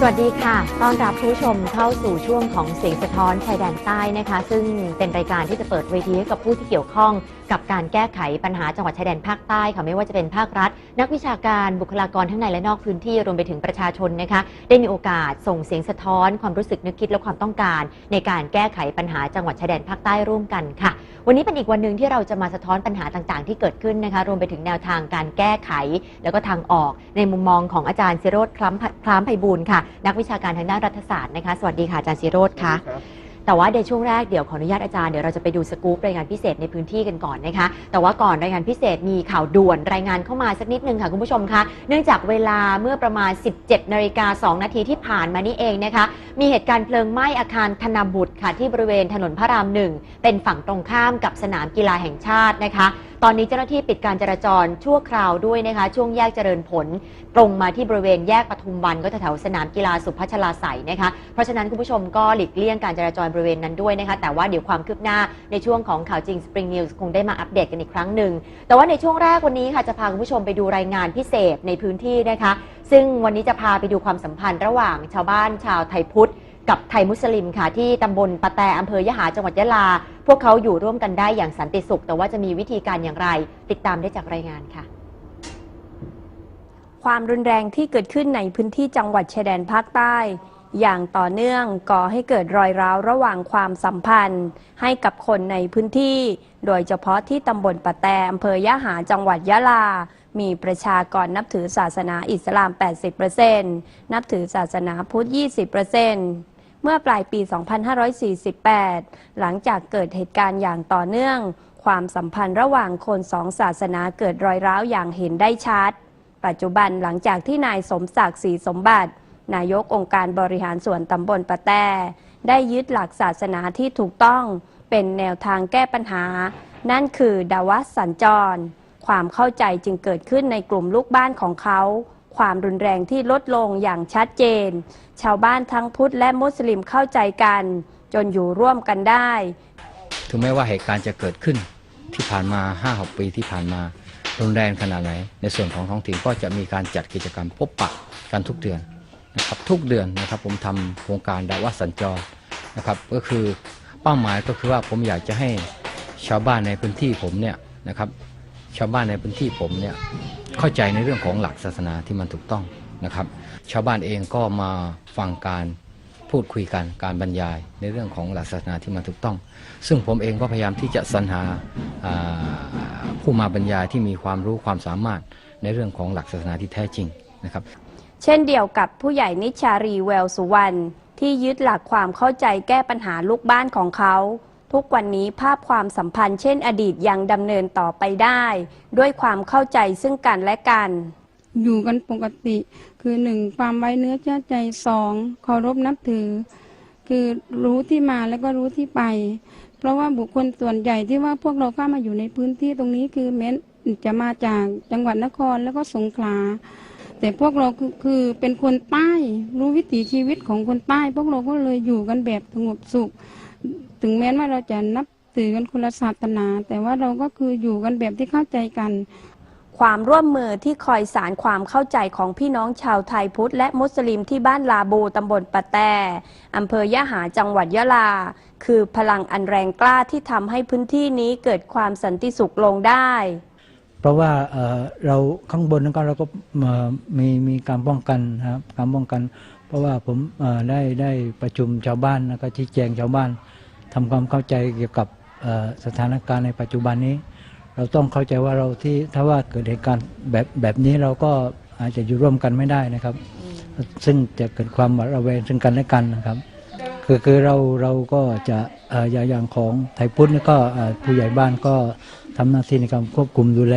สวัสดีค่ะ ต้อนรับผู้ชมเข้าสู่ช่วงของเสียงสะท้อนชายแดนใต้นะคะ ซึ่งเป็นรายการที่จะเปิดเวทีให้กับผู้ที่เกี่ยวข้องกับการแก้ไขปัญหาจังหวัดชายแดนภาคใต้ค่ะไม่ว่าจะเป็นภาครัฐ นักวิชาการบุคลากรทั้งในและนอกพื้นที่รวมไปถึงประชาชนนะคะได้มีโอกาสส่งเสียงสะท้อน ความรู้สึกนึกคิดและความต้องการ ในการแก้ไขปัญหาจังหวัดชายแดนภาคใต้ร่วมกันค่ะ วันนี้เป็นอีกวันหนึ่งที่เราจะมาสะท้อนปัญหาต่างๆ ที่เกิดขึ้นนะคะรวมไปถึงแนวทางการแก้ไข แล้วก็ทางออก ในมุมมองของอาจารย์ศิโรธคล้ำคล้ามไพบูลย์ค่ะ นักวิชาการทางด้านรัฐศาสตร์นะคะสวัสดีค่ะอาจารย์ศิโรธค่ะ แต่ว่าในช่วงแรกเดี๋ยวขออนุญาตอาจารย์เดี๋ยวเราจะไปดูสกู๊ปรายงานพิเศษในพื้นที่กันก่อนนะคะ แต่ว่าก่อนรายงานพิเศษมีข่าวด่วนรายงานเข้ามาสักนิดนึงค่ะคุณผู้ชมคะเนื่องจากเวลาเมื่อประมาณ 17นาฬิกา2นาทีที่ผ่านมานี้เองนะคะมีเหตุการณ์เพลิงไหม้อาคารธนบุตรค่ะที่บริเวณถนนพระรามหนึ่งเป็นฝั่งตรงข้ามกับสนามกีฬาแห่งชาตินะคะ ตอนนี้เจ้าหน้าที่ปิดการจราจรชั่วคราวด้วยนะคะ ช่วงแยกเจริญผล ตรงมาที่บริเวณแยกปทุมวันก็แถวสนามกีฬาสุพัชลาไสยนะคะ เพราะฉะนั้นคุณผู้ชมก็หลีกเลี่ยงการจราจรบริเวณนั้นด้วยนะคะ แต่ว่าเดี๋ยวความคืบหน้าในช่วงของข่าวจริง Spring News คงได้มาอัปเดตกันอีกครั้งหนึ่ง แต่ว่าในช่วงแรกวันนี้ค่ะจะพาคุณผู้ชมไปดูรายงานพิเศษในพื้นที่นะคะ ซึ่งวันนี้จะพาไปดูความสัมพันธ์ระหว่างชาวบ้านชาวไทยพุทธ กับไทยมุสลิมค่ะ ที่ตำบลปะแตอำเภอยะหาจังหวัดยะลา พวกเขาอยู่ร่วมกันได้อย่างสันติสุข แต่ว่าจะมีวิธีการอย่างไร ติดตามได้จากรายงานค่ะ ความรุนแรงที่เกิดขึ้นในพื้นที่จังหวัดชายแดนภาคใต้ อย่างต่อเนื่องก่อให้เกิดรอยร้าวระหว่างความสัมพันธ์ ให้กับคนในพื้นที่ โดยเฉพาะที่ตำบลปะแตอำเภอยะหาจังหวัดยะลามีประชากรนับถือศาสนาอิสลาม 80%นับถือศาสนาพุทธ 20% เมื่อปลายปี 2548 หลังจากเกิดเหตุการณ์อย่างต่อเนื่อง ความสัมพันธ์ระหว่างคนสองศาสนาเกิดรอยร้าวอย่างเห็นได้ชัด ปัจจุบันหลังจากที่นายสมศักดิ์ศรีสมบัติ นายกองค์การบริหารส่วนตำบลปะแตได้ยึดหลักศาสนาที่ถูกต้องเป็นแนวทางแก้ปัญหา นั่นคือดาวัสสัญจร ความเข้าใจจึงเกิดขึ้นในกลุ่มลูกบ้านของเขา ความรุนแรงที่ลดลงอย่างชัดเจน ชาวบ้านทั้งพุทธและมุสลิมเข้าใจกัน จนอยู่ร่วมกันได้ ถึงแม้ว่าเหตุการณ์จะเกิดขึ้นที่ผ่านมา5-6ปีที่ผ่านมา รุนแรงขนาดไหน ในส่วนของท้องถิ่นก็จะมีการจัดกิจกรรมพบปะกันทุกเดือนนะครับทุกเดือนนะครับผมทำโครงการดาวสัญจรนะครับก็คือเป้าหมายก็คือว่าผมอยากจะให้ชาวบ้านในพื้นที่ผมเนี่ยนะครับชาวบ้านในพื้นที่ผมเนี่ย เข้าใจในเรื่องของหลักศาสนาที่มันถูกต้องนะครับ ชาวบ้านเองก็มาฟังการพูดคุยกันการบรรยายในเรื่องของหลักศาสนาที่มันถูกต้อง ซึ่งผมเองก็พยายามที่จะสรรหาาผู้มาบรรยายที่มีความรู้ความสามารถในเรื่องของหลักศาสนาที่แท้จริงนะครับ เช่นเดียวกับผู้ใหญ่นิชารีแววสุวรรณที่ยึดหลักความเข้าใจแก้ปัญหาลูกบ้านของเขา ทุกวันนี้ภาพความสัมพันธ์เช่นอดีตยังดำเนินต่อไปได้ ด้วยความเข้าใจซึ่งกันและกัน อยู่กันปกติ คือหนึ่งความไว้เนื้อเชื่อใจสองเคารพนับถือ คือรู้ที่มาแล้วก็รู้ที่ไป เพราะว่าบุคคลส่วนใหญ่ที่ว่าพวกเราเข้ามาอยู่ในพื้นที่ตรงนี้คือแม้นจะมาจากจังหวัดนครแล้วก็สงขลาแต่พวกเราคือคือเป็นคนใต้รู้วิถีชีวิตของคนใต้ พวกเราก็เลยอยู่กันแบบสงบสุข ถึงแม้ว่าเราจะนับถือกันคนละศาสนา แต่ว่าเราก็คืออยู่กันแบบที่เข้าใจกัน ความร่วมมือที่คอยสารความเข้าใจของพี่น้องชาวไทยพุทธและมุสลิมที่บ้านลาบูตำบลปะแตอำเภอยะหาจังหวัดยะลา คือพลังอันแรงกล้าที่ทำให้พื้นที่นี้เกิดความสันติสุขลงได้เพราะว่าเราข้างบนนั้นก็เราก็มีมีการป้องกันนะครับการป้องกัน เพราะว่าผมได้ได้ประชุมชาวบ้านแล้วก็ชี้แจงชาวบ้านทำความเข้าใจเกี่ยวกับสถานการณ์ในปัจจุบันนี้ เราต้องเข้าใจว่าเราที่ถ้าว่าเกิดเหตุการณ์แบบแบบนี้เราก็อาจจะอยู่ร่วมกันไม่ได้นะครับ ซึ่งจะเกิดความหวาดระแวงซึ่งกันและกันนะครับ คือคือเราเราก็จะอย่างอย่างของไทยพุทธนี่ก็ผู้ใหญ่บ้านก็ทำหน้าที่ในการควบคุมดูแล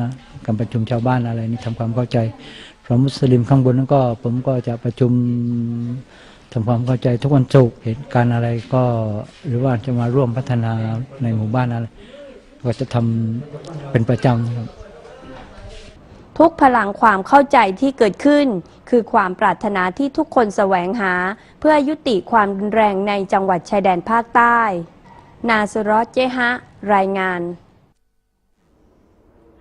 นะการประชุมชาวบ้านอะไรนี่ทำความเข้าใจ พระมุสลิมข้างบนนั้นก็ ผมก็จะประชุมทำความเข้าใจทุกวันศุกร์เหตุการณ์อะไรก็หรือว่าจะมาร่วมพัฒนาในหมู่บ้านอะไรก็จะทำเป็นประจำครับทุกพลังความเข้าใจที่เกิดขึ้น คือความปรารถนาที่ทุกคนแสวงหา เพื่อยุติความรุนแรงในจังหวัดชายแดนภาคใต้ นาสรอเจฮะ รายงาน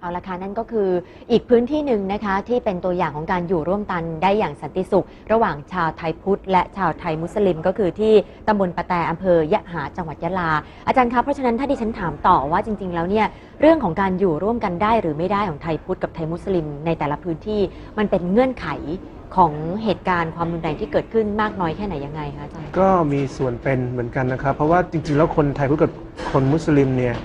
เอาละค่ะนั่นก็คืออีกพื้นที่หนึ่งนะคะ ที่เป็นตัวอย่างของการอยู่ร่วมกันได้อย่างสันติสุข ระหว่างชาวไทยพุทธ และชาวไทยมุสลิม ก็คือที่ตำบลปะแตอำเภอยะหาจังหวัดยะลา อาจารย์คะเพราะฉะนั้นถ้าดิฉันถามต่อว่าจริง ๆ แล้วเนี่ยเรื่องของการอยู่ร่วมกันได้หรือไม่ได้ของไทยพุทธกับไทยมุสลิม ในแต่ละพื้นที่มันเป็นเงื่อนไขของเหตุการณ์ความรุนแรงที่เกิดขึ้นมากน้อยแค่ไหนยังไงคะอาจารย์ก็มีส่วนเป็นเหมือนกันนะครับ เพราะว่าจริงๆ แล้วคนไทยพุทธกับคนมุสลิมเนี่ย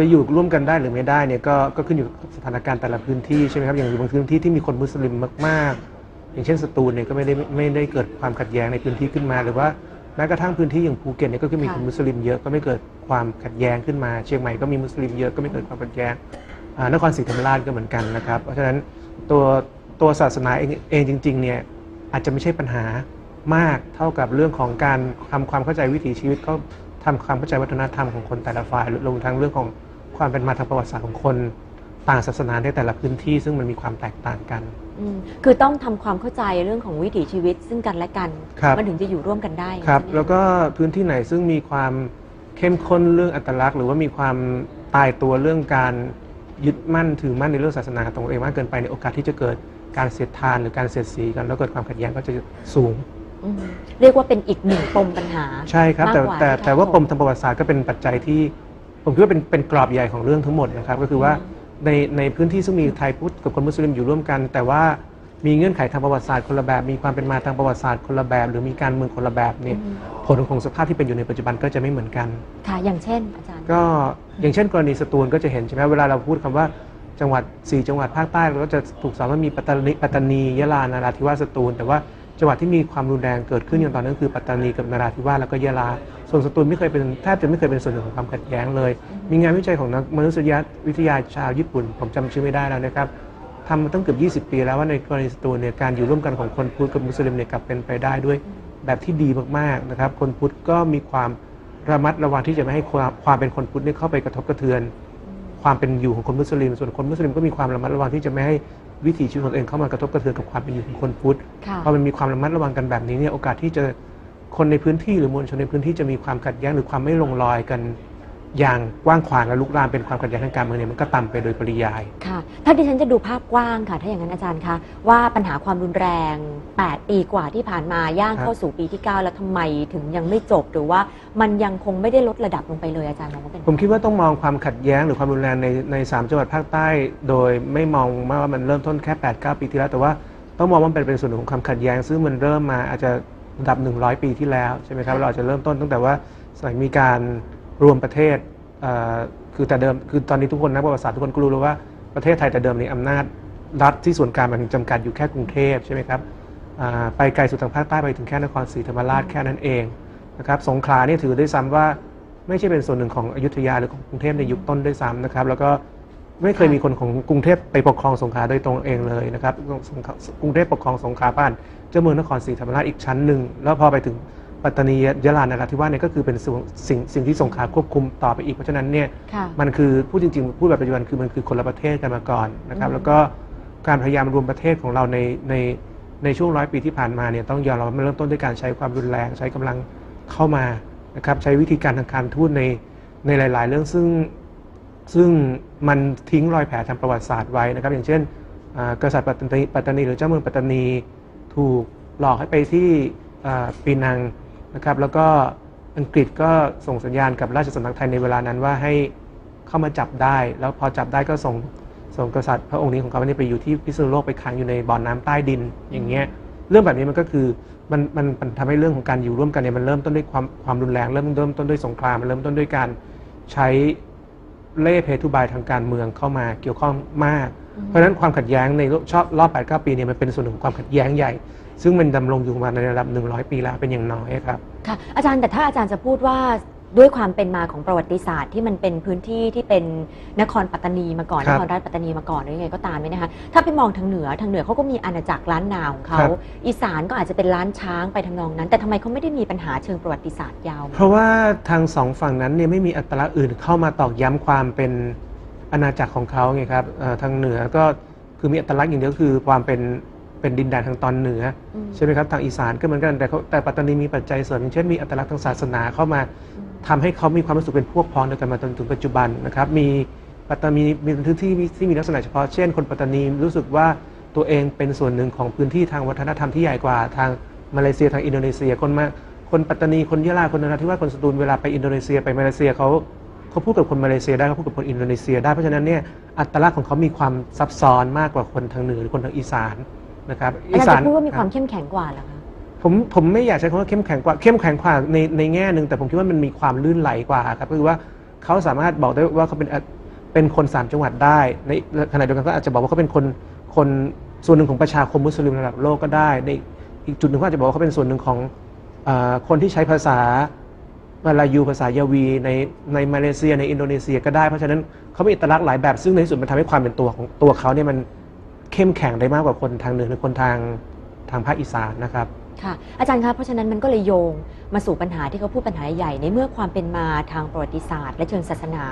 จะอยู่ร่วมกันได้หรือไม่ได้เนี่ยก็ก็ขึ้นอยู่กับสถานการณ์แต่ละพื้นที่ใช่ไหมครับอย่างบางพื้นที่ที่มีคนมุสลิมมากๆ อย่างเช่นสตูลเนี่ยก็ไม่ได้ไม่ได้เกิดความขัดแย้งในพื้นที่ขึ้นมา หรือว่าแม้กระทั่งพื้นที่อย่างภูเก็ตเนี่ยก็คือมีค่ะคนมุสลิมเยอะก็ไม่เกิดความขัดแย้งขึ้นมา เชียงใหม่ก็มีมุสลิมเยอะก็ไม่เกิดความขัดแย้งอ่านครศรีธรรมราชก็เหมือนกันนะครับ เพราะฉะนั้นตัวตัวศาสนาเองเองจริงๆเนี่ยอาจจะไม่ใช่ปัญหามากเท่ากับเรื่องของการทำความเข้าใจวิถีชีวิตเขาทำความเข้าใจวัฒนธรรมของคนแต่ละฝ่ายรวมทั้งเรื่องของ ความเป็นมาทางประวัติศาสตร์ของคนต่างศาสนาในแต่ละพื้นที่ซึ่งมันมีความแตกต่างกัน อืมคือต้องทำความเข้าใจเรื่องของวิถีชีวิตซึ่งกันและกัน ครับ มันถึงจะอยู่ร่วมกันได้ครับ ใช่ไหมะแล้วก็พื้นที่ไหนซึ่งมีความเข้มข้นเรื่องอัตลักษณ์ หรือว่ามีความตายตัวเรื่องการยึดมั่นถือมั่นในเรื่องศาสนาของตัวเองมากเกินไปในโอกาสที่จะเกิดการเสียดทานหรือการเสียดสีกันแล้วเกิดความขัดแย้งก็จะสูง อืมเรียกว่าเป็นอีกหนึ่งปมปัญหา ใช่ครับ แต่มากกว่าแต่ที่แต่ว่าทางปมทางประวัติศาสตร์ก็เป็นปัจจัยที่ ผมคิดว่าเป็นเป็นกรอบใหญ่ของเรื่องทั้งหมดนะครับ ก็คือว่าในในพื้นที่ซึ่งมีไทยพุทธกับคนมุสลิมอยู่ร่วมกัน แต่ว่ามีเงื่อนไขทางประวัติศาสตร์คนละแบบ มีความเป็นมาทางประวัติศาสตร์คนละแบบ หรือมีการเมืองคนละแบบเนี่ยอืมผลของสภาพที่เป็นอยู่ในปัจจุบันก็จะไม่เหมือนกันค่ะอย่างเช่นอาจารย์ ก็อย่างเช่น กรณีสตูลก็จะเห็นใช่ไหมเวลาเราพูดคำว่าจังหวัด 4 จังหวัดภาคใต้เราก็จะถูกสอนว่ามีปัตตานีปัตตานียะลานาราธิวาสสตูลแต่ว่า จังหวัดที่มีความรุนแรงเกิดขึ้นอย่างตอนนั้นคือปัตตานีกับนาราธิวาสแล้วก็ยะลา ส่วนสตูลไม่เคยเป็นแทบจะไม่เคยเป็นส่วนหนึ่งของความขัดแย้งเลย มีงานวิจัยของนักมนุษยวิทยาชาวญี่ปุ่น ผมจำชื่อไม่ได้แล้วนะครับทำมาตั้งเกือบ20 ปีแล้วว่าในกรณีสตูลเนี่ยการอยู่ร่วมกันของคนพุทธกับมุสลิมเนี่ยกลับเป็นไปได้ด้วยแบบที่ดีมากๆนะครับคนพุทธก็มีความระมัดระวังที่จะไม่ให้ความความเป็นคนพุทธเนี่ยเข้าไปกระทบกระเทือน ความเป็นอยู่ของคนมุสลิม ส่วนคนมุสลิมก็มีความระมัดระวังที่จะไม่ให้ วิถีชีวิตของตัวเองเข้ามากระทบกระเทือนกับความเป็นอยู่ของคนพุทธค่ะพอมันมีความระมัดระวังกันแบบนี้เนี่ยโอกาสที่จะคนในพื้นที่หรือมวลชนในพื้นที่จะมีความขัดแย้งหรือความไม่ลงรอยกัน อย่างกว้างขวางและลุกลามเป็นความขัดแย้งทางการเมืองเนี่ยมันก็ต่ำไปโดยปริยาย ค่ะ ถ้าดิฉันจะดูภาพกว้างค่ะ ถ้าอย่างนั้นอาจารย์คะว่าปัญหาความรุนแรง 8 ปีกว่าที่ผ่านมาย่างครับเข้าสู่ปีที่ 9 แล้วทำไมถึงยังไม่จบหรือว่ามันยังคงไม่ได้ลดระดับลงไปเลยอาจารย์มองว่าเป็นผมคิดว่าต้องมองความขัดแย้งหรือความรุนแรงในในสามจังหวัดภาคใต้ โดยไม่มองว่ามันเริ่มต้นแค่8 9ปีที่แล้ว แต่ว่าต้องมองว่ามันเป็นเป็นส่วนหนึ่งของความขัดแย้ง ซึ่งมันเริ่มมาอาจจะระดับ 100 ปีที่แล้วใช่ไหมครับเราอาจจะเริ่มต้นตั้งแต่ว่าสมัยมีการ รวมประเทศคือแต่เดิมคือตอนนี้ทุกคนนักประวัติศาสตร์ทุกคนก็รู้แล้วว่าประเทศไทยแต่เดิมในอำนาจรัฐที่ส่วนกลางมันจำกัดอยู่แค่กรุงเทพใช่ไหมครับไปไกลสุดทางภาคใต้ไปถึงแค่นครศรีธรรมราชแค่นั้นเองนะครับสงขลาเนี่ยถือได้ซ้ำว่าไม่ใช่เป็นส่วนหนึ่งของอยุธยาหรือของกรุงเทพในยุคต้นด้วยซ้ำนะครับ แล้วก็ไม่เคยมีคนของกรุงเทพไปปกครองสงขลาโดยตรงเองเลยนะครับกรุงเทพปกครองสงขลาผ่านเจ้าเมืองนครศรีธรรมราชอีกชั้นหนึ่งแล้วพอไปถึง ปัตตานียะลานราธิวาสเนี่ยก็คือเป็นสิ่งสิ่งสิ่งที่สงขลาควบคุมต่อไปอีกเพราะฉะนั้นเนี่ยค่ะมันคือพูดจริงๆพูดแบบปัจจุบันคือมันคือคนละประเทศกันมาก่อนนะครับอืมแล้วก็การพยายามรวมประเทศของเราในในในช่วงร้อยปีที่ผ่านมาเนี่ยต้องยอมรับว่ามันเริ่มต้นด้วยการใช้ความรุนแรงใช้กำลังเข้ามานะครับใช้วิธีการทางการทูตในในหลาย ๆ เรื่องซึ่งซึ่งมันทิ้งรอยแผลทางประวัติศาสตร์ไว้นะครับ อย่างเช่นอ่ากษัตริย์ปัตตานีปัตตานี หรือเจ้าเมืองปัตตานีถูกหลอกให้ไปที่อ่าปีนัง นะครับ แล้วก็อังกฤษก็ส่งสัญญาณกับราชสำนักไทยในเวลานั้นว่าให้เข้ามาจับได้ แล้วพอจับได้ก็ส่งส่งกษัตริย์พระองค์นี้ของเขาเนี่ไปอยู่ที่พิษณุโลกไปค้างอยู่ในบ่อน้ำใต้ดินอย่างเงี้ยเรื่องแบบนี้มันก็คือมันมันมันทำให้เรื่องของการอยู่ร่วมกันเนี่ยมันเริ่มต้นด้วยความความรุนแรงเริ่มเริ่มต้นด้วยสงครามมันเริ่มต้นด้วยการใช้ เล่ห์เพทุบายทางการเมืองเข้ามาเกี่ยวข้องมาก เพราะฉะนั้นความขัดแย้งในชอบรอบ 8 9 ปีเนี่ยมันเป็นส่วนหนึ่งของความขัดแย้งใหญ่ ซึ่งมันดำรงอยู่มาในระดับ 100 ปีแล้วเป็นอย่างน้อยครับ ค่ะอาจารย์แต่ถ้าอาจารย์จะพูดว่า ด้วยความเป็นมาของประวัติศาสตร์ที่มันเป็นพื้นที่ที่เป็นนครปัตตานีมาก่อนคนรับครราชปัตตานีมาก่อนหรือยังไงก็ตามเนี่ยนะคะถ้าไปมองทางเหนือทางเหนือเขาก็มีอาณาจักรล้านนาของเขาครับ อีสานก็อาจจะเป็นล้านช้างไปทำนองนั้น แต่ทำไมเขาไม่ได้มีปัญหาเชิงประวัติศาสตร์ยาวเพราะว่าทางสองฝั่งนั้นเนี่ยไม่มีอัตลักษณ์อื่นเข้ามาตอกย้ำความเป็นอาณาจักรของเขาไงครับเอ่อทางเหนือก็คือมีอัตลักษณ์อย่างเดียวคือความเป็น เป็นดินแดนทางตอนเหนืออมใช่ไหมครับทางอีสานก็เหมือนกันแต่เขาแต่ปัตตานีมีปัจจัยเสริมอย่างเช่นมีอัตลักษณ์ทางศาสนาเข้ามาทำให้เขามีความรู้สึกเป็นพวกพ้องเดียวกันมาจนถึงปัจจุบันนะครับมีปัตตานีมีพื้นที่ที่มีลักษณะเฉพาะเช่น คนปัตตานีรู้สึกว่าตัวเองเป็นส่วนหนึ่งของพื้นที่ทางวัฒนธรรมที่ใหญ่กว่าทางมาเลเซียทางอินโดนีเซียคนมาคนปัตตานีคนยะลาคนนราธิวาสคนสตูลเวลาไปอินโดนีเซียไปมาเลเซียเขาเขาพูดกับคนมาเลเซียได้เขาพูดกับคนอินโดนีเซียได้เพราะฉะนั้นเนี่ยอัตลักษณ์ของเขามีความซับซ้อนมากกว่าคนทางเหนือหรือคนทางอีสาน นะครับอาจารย์จะพูดว่ามีความเข้มแข็งกว่าเหรอคะผมผมไม่อยากใช้คำว่าเข้มแข็งกว่าเข้มแข็งกว่าในในแง่หนึ่งแต่ผมคิดว่ามันมีความลื่นไหลกว่าครับก็คือว่าเขาสามารถบอกได้ว่าเขาเป็นเป็นคนสามจังหวัดได้ ในขณะเดียวกันก็อาจจะบอกว่าเขาเป็นคนคนส่วนหนึ่งของประชาคมมุสลิมระดับโลกก็ได้ ในอีกจุดหนึ่งก็อาจจะบอกว่าเขาเป็นส่วนหนึ่งของเออคนที่ใช้ภาษามาลายูภาษายาวีในในมาเลเซียในอินโดนีเซียก็ได้เพราะฉะนั้นเขามีอัตลักษณ์หลายแบบซึ่งในที่สุดมันทำให้ความเป็นตัวของตัวเขาเนี่ยมัน เข้มแข็งได้มากกว่าคนทางเหนือหรือคนทางทางภาคอีสานนะครับ ค่ะอาจารย์ครับเพราะฉะนั้นมันก็เลยโยงมาสู่ปัญหาที่เขาพูดปัญหาใหญ่ในเมื่อความเป็นมาทางประวัติศาสตร์ และเชิงศาสนา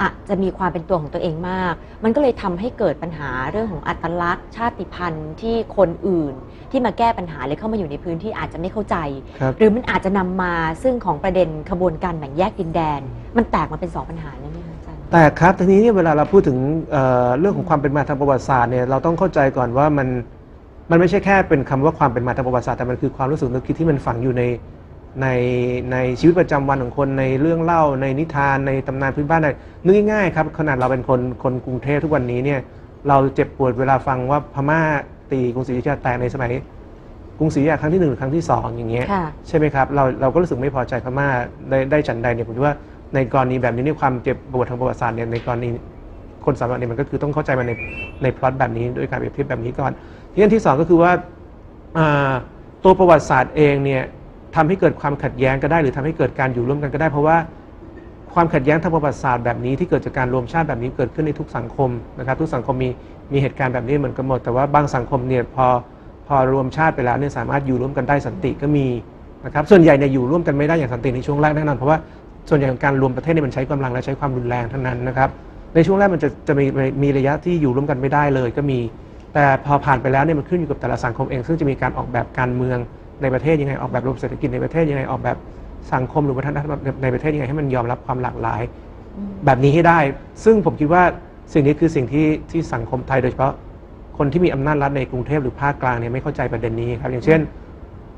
อาจจะมีความเป็นตัวของตัวเองมาก มันก็เลยทำให้เกิดปัญหาเรื่องของอัตลักษณ์ ชาติพันธุ์ที่คนอื่น ที่มาแก้ปัญหาหรือเข้ามาอยู่ในพื้นที่อาจจะไม่เข้าใจครับหรือมันอาจจะนำมาซึ่งของประเด็นขบวนการแบ่งแยกดินแดน มันแตกมาเป็นสองปัญหานั่นไหมคะอาจารย์แต่ครับทีนี้เนี่ยเวลาเราพูดถึงเอ่อเรื่องของความเป็นมาทางประวัติศาสตร์เนี่ยเราต้องเข้าใจก่อนว่ามัน มันไม่ใช่แค่เป็นคำว่าความเป็นมาทางประวัติศาสตร์แต่มันคือความรู้สึกนึกคิดที่มันฝังอยู่ในในในชีวิตประจำวันของคนในเรื่องเล่าในนิทานในตำนานพื้นบ้านในนึกง่ายๆครับขนาดเราเป็นคนคนกรุงเทพทุกวันนี้เนี่ยเราเจ็บปวดเวลาฟังว่าพม่าตีกรุงศรีอยุธยาแตกในสมัยกรุงศรีอยุธยาครั้งที่หนึ่งหรือครั้งที่สองอย่างเงี้ยค่ะใช่ไหมครับเราเราก็รู้สึกไม่พอใจพม่าได้ได้ฉันใดเนี่ยผมคิดว่าในกรณีแบบนี้เนี่ยความเจ็บปวดทางประวัติศาสตร์เนี่ยในกรณีคนสามารถเนี่ยมันก็คือต้องเข้าใจมันในในพล็อตแบบนี้ด้วยการเปรียบเทียบแบบนี้ก่อน ที่อันที่สองก็คือว่าตัวประวัติศาสตร์เองเนี่ยทำให้เกิดความขัดแย้งก็ได้ หรือทำให้เกิดการอยู่ร่วมกันก็ได้ เพราะว่าความขัดแย้งทางประวัติศาสตร์แบบนี้ที่เกิดจากการรวมชาติแบบนี้เกิดขึ้นในทุกสังคมนะครับ ทุกสังคมมีมีเหตุการณ์แบบนี้เหมือนกันหมด แต่ว่าบางสังคมเนี่ยพอพอรวมชาติไปแล้วเนี่ยสามารถอยู่ร่วมกันได้สันติก็มีนะครับส่วนใหญ่เนี่ยอยู่ร่วมกันไม่ได้อย่างสันติในช่วงแรกแน่นอนเพราะว่าส่วนใหญ่ของการรวมประเทศเนี่ยมันใช้กำลังและใช้ความรุนแรงเท่านั้นนะครับในช่วงแรกมันจะจะมีมีระยะที่อยู่ร่วมกันไม่ได้เลย ก็มี แต่พอผ่านไปแล้วเนี่ยมันขึ้นอยู่กับแต่ละสังคมเอง ซึ่งจะมีการออกแบบการเมืองในประเทศยังไงออกแบบระบบเศรษฐกิจในประเทศยังไงออกแบบสังคมหรือวัฒนธรรมในประเทศยังไงให้มันยอมรับความหลากหลาย แบบนี้ให้ได้ ซึ่งผมคิดว่าสิ่งนี้คือสิ่งที่ที่สังคมไทยโดยเฉพาะคนที่มีอำนาจรัฐในกรุงเทพหรือภาคกลางเนี่ยไม่เข้าใจประเด็นนี้ครับอย่างเช่น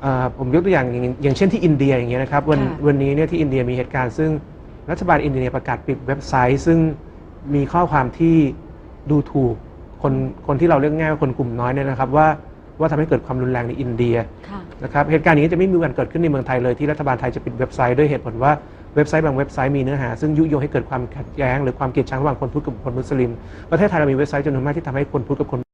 เอ่อผมยกตัวอย่างอย่างอย่างเช่นที่อินเดียอย่างเงี้ยนะครับวันค่ะวันนี้เนี่ยที่อินเดียมีเหตุการณ์ซึ่งรัฐบาลอินเดียประกาศปิดเว็บไซต์ ซึ่งมีข้อความที่ดูถูก คนคนที่เราเรียกง่ายว่าคนกลุ่มน้อยเนี่ยนะครับว่าว่าทำให้เกิดความรุนแรงในอินเดียค่ะนะครับเหตุการณ์อย่างนี้จะไม่มีวันเกิดขึ้นในเมืองไทยเลยที่รัฐบาลไทยจะปิดเว็บไซต์ด้วยเหตุผลว่าเว็บไซต์บางเว็บไซต์มีเนื้อหา ซึ่งยุยงให้เกิดความขัดแย้งหรือความเกลียดชังระหว่างคนพุทธกับคนมุสลิม ประเทศไทยเรามีเว็บไซต์จำนวนมากที่ทำให้คนพุทธกับคน